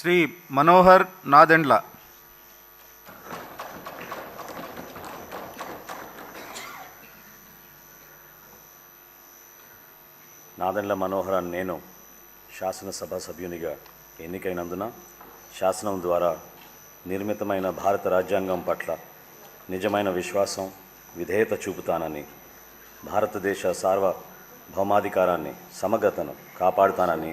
శ్రీ మనోహర్ నాదెండ్ల. నాదెండ్ల మనోహరన్ నేను శాసనసభ సభ్యునిగా ఎన్నికైనందున శాసనం ద్వారా నిర్మితమైన భారత రాజ్యాంగం పట్ల నిజమైన విశ్వాసం విధేయత చూపుతానని భారతదేశ సార్వభౌమాధికారాన్ని సమగ్రతను కాపాడుతానని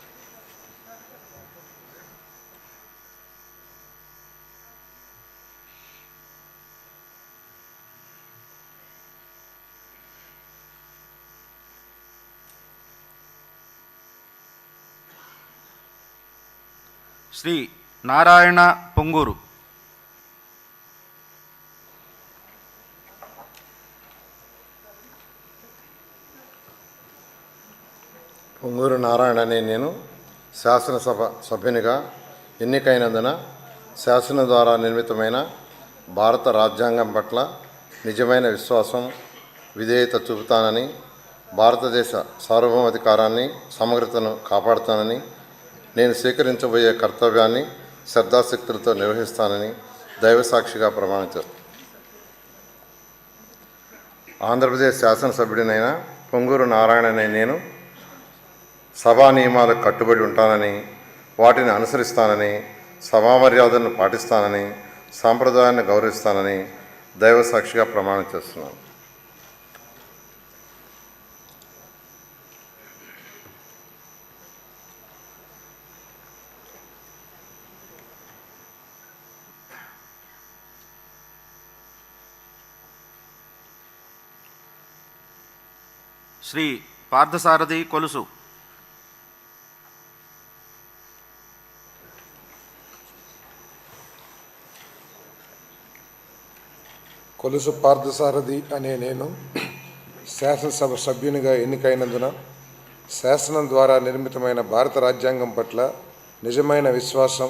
శ్రీ నారాయణ పొంగూరు. పొంగూరు నారాయణ అనే నేను శాసనసభ సభ్యునిగా ఎన్నికైనందున శాసనం ద్వారా నిర్మితమైన భారత రాజ్యాంగం పట్ల నిజమైన విశ్వాసం విధేయత చూపుతానని భారతదేశ సార్వభౌమాధికారాన్ని సమగ్రతను కాపాడుతానని నేను స్వీకరించబోయే కర్తవ్యాన్ని శ్రద్ధాశక్తులతో నిర్వహిస్తానని దైవసాక్షిగా ప్రమాణం చేస్తాను ఆంధ్రప్రదేశ్ శాసనసభ్యుడినైన పొంగూరు నారాయణనే నేను సభా నియమాలకు కట్టుబడి ఉంటానని వాటిని అనుసరిస్తానని సభా మర్యాదలను పాటిస్తానని సాంప్రదాయాన్ని గౌరవిస్తానని దైవ సాక్షిగా ప్రమాణం చేస్తున్నాను. శ్రీ పార్థసారథి కొలుసు. కొలుసు పార్థసారథి అనే నేను శాసనసభ సభ్యునిగా ఎన్నికైనందున శాసనం ద్వారా నిర్మితమైన భారత రాజ్యాంగం పట్ల నిజమైన విశ్వాసం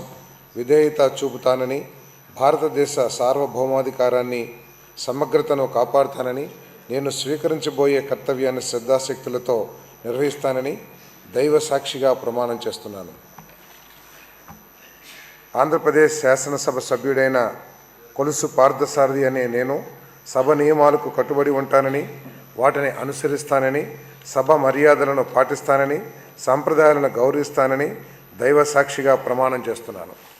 విధేయత చూపుతానని భారతదేశ సార్వభౌమాధికారాన్ని సమగ్రతను కాపాడుతానని నేను స్వీకరించబోయే కర్తవ్యాన్ని శ్రద్ధాశక్తులతో నిర్వహిస్తానని దైవ సాక్షిగా ప్రమాణం చేస్తున్నాను. ఆంధ్రప్రదేశ్ శాసనసభ సభ్యుడైన కొలుసు పార్థసారథి అనే నేను సభ నియమాలకు కట్టుబడి ఉంటానని వాటిని అనుసరిస్తానని సభ మర్యాదలను పాటిస్తానని సాంప్రదాయాలను గౌరవిస్తానని దైవ సాక్షిగా ప్రమాణం చేస్తున్నాను.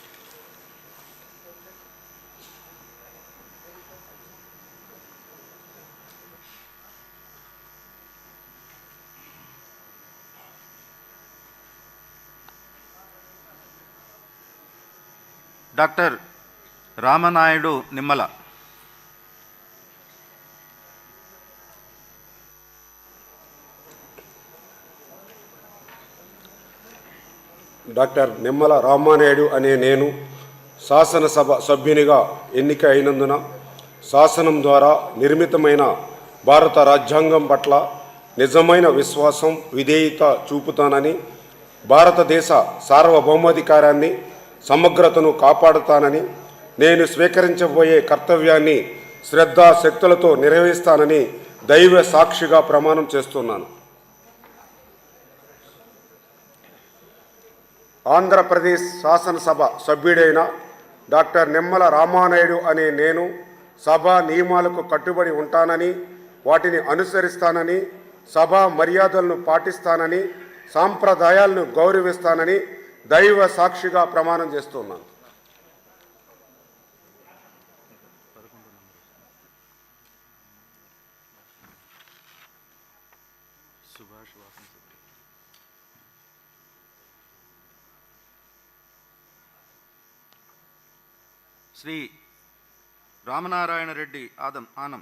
డాక్టర్ రామనాయుడు నిమ్మల. డాక్టర్ నిమ్మల రామానాయుడు అనే నేను శాసనసభ సభ్యునిగా ఎన్నిక అయినందున శాసనం ద్వారా నిర్మితమైన భారత రాజ్యాంగం పట్ల నిజమైన విశ్వాసం విధేయత చూపుతానని భారతదేశ సార్వభౌమాధికారాన్ని సమగ్రతను కాపాడుతానని నేను స్వీకరించబోయే కర్తవ్యాన్ని శ్రద్ధాశక్తులతో నిర్వహిస్తానని దైవ సాక్షిగా ప్రమాణం చేస్తున్నాను. ఆంధ్రప్రదేశ్ శాసనసభ సభ్యుడైన డాక్టర్ నిమ్మల రామానాయుడు అనే నేను సభ నియమాలకు కట్టుబడి ఉంటానని వాటిని అనుసరిస్తానని సభ మర్యాదలను పాటిస్తానని సాంప్రదాయాలను గౌరవిస్తానని దైవ సాక్షిగా ప్రమాణం చేస్తున్నాను శ్రీ రామనారాయణ రెడ్డి ఆదం ఆనం.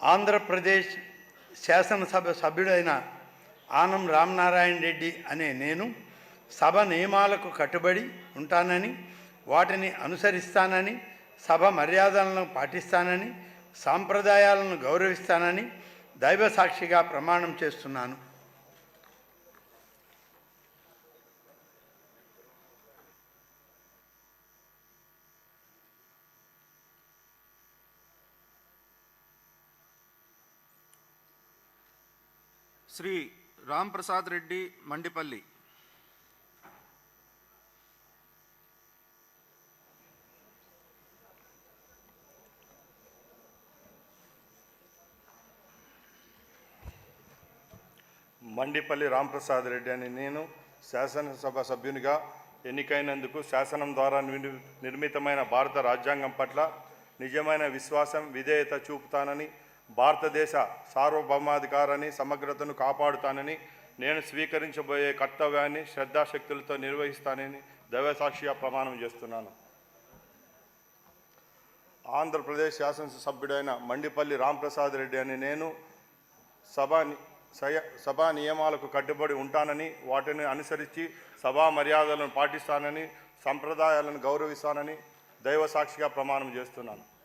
ఆంధ్రప్రదేశ్ శాసనసభ సభ్యుడైన ఆనం రామనారాయణ రెడ్డి అనే నేను సభ నియమాలకు కట్టుబడి ఉంటానని వాటిని అనుసరిస్తానని సభ మర్యాదలను పాటిస్తానని సాంప్రదాయాలను గౌరవిస్తానని దైవ సాక్షిగా ప్రమాణం చేస్తున్నాను. శ్రీ రాంప్రసాద్ రెడ్డి మండిపల్లి. మండిపల్లి రాంప్రసాద్ రెడ్డి అని నేను శాసనసభ సభ్యునిగా ఎన్నికైనందుకు శాసనం ద్వారా నిర్మితమైన భారత రాజ్యాంగం పట్ల నిజమైన విశ్వాసం విధేయత చూపుతానని భారతదేశ సార్వభౌమాధికారాన్ని సమగ్రతను కాపాడుతానని నేను స్వీకరించబోయే కర్తవ్యాన్ని శ్రద్ధాశక్తులతో నిర్వహిస్తానని దైవసాక్షిగా ప్రమాణం చేస్తున్నాను. ఆంధ్రప్రదేశ్ శాసనసభ్యుడైన మండిపల్లి రాంప్రసాద్ రెడ్డి అని నేను సభ ని- సయ- సభా నియమాలకు కట్టుబడి ఉంటానని వాటిని అనుసరించి సభా మర్యాదలను పాటిస్తానని సంప్రదాయాలను గౌరవిస్తానని దైవ సాక్షిగా ప్రమాణం చేస్తున్నాను.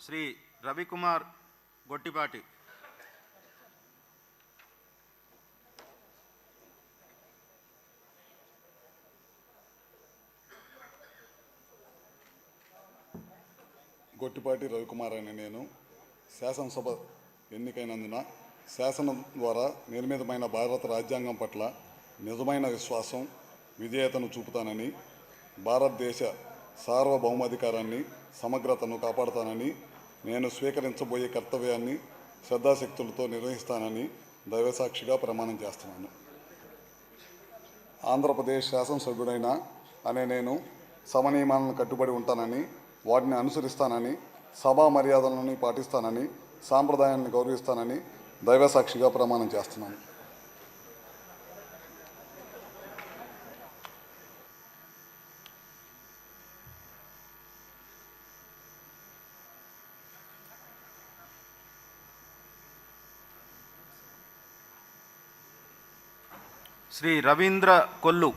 శ్రీ రవికుమార్ గొట్టిపాటి. గొట్టిపాటి రవికుమార్ అనే నేను శాసనసభ ఎన్నికైనందున శాసనం ద్వారా నిర్మితమైన భారత రాజ్యాంగం పట్ల నిజమైన విశ్వాసం విధేయతను చూపుతానని భారతదేశ సార్వభౌమాధికారాన్ని సమగ్రతను కాపాడుతానని నేను స్వీకరించబోయే కర్తవ్యాన్ని శ్రద్ధాశక్తులతో నిర్వహిస్తానని దైవసాక్షిగా ప్రమాణం చేస్తున్నాను. ఆంధ్రప్రదేశ్ శాసనసభ్యుడైన అనే నేను సమనియమాలను కట్టుబడి ఉంటానని వాటిని అనుసరిస్తానని సభా మర్యాదలను పాటిస్తానని సాంప్రదాయాన్ని గౌరవిస్తానని దైవసాక్షిగా ప్రమాణం చేస్తున్నాను. శ్రీ రవీంద్ర కొల్లు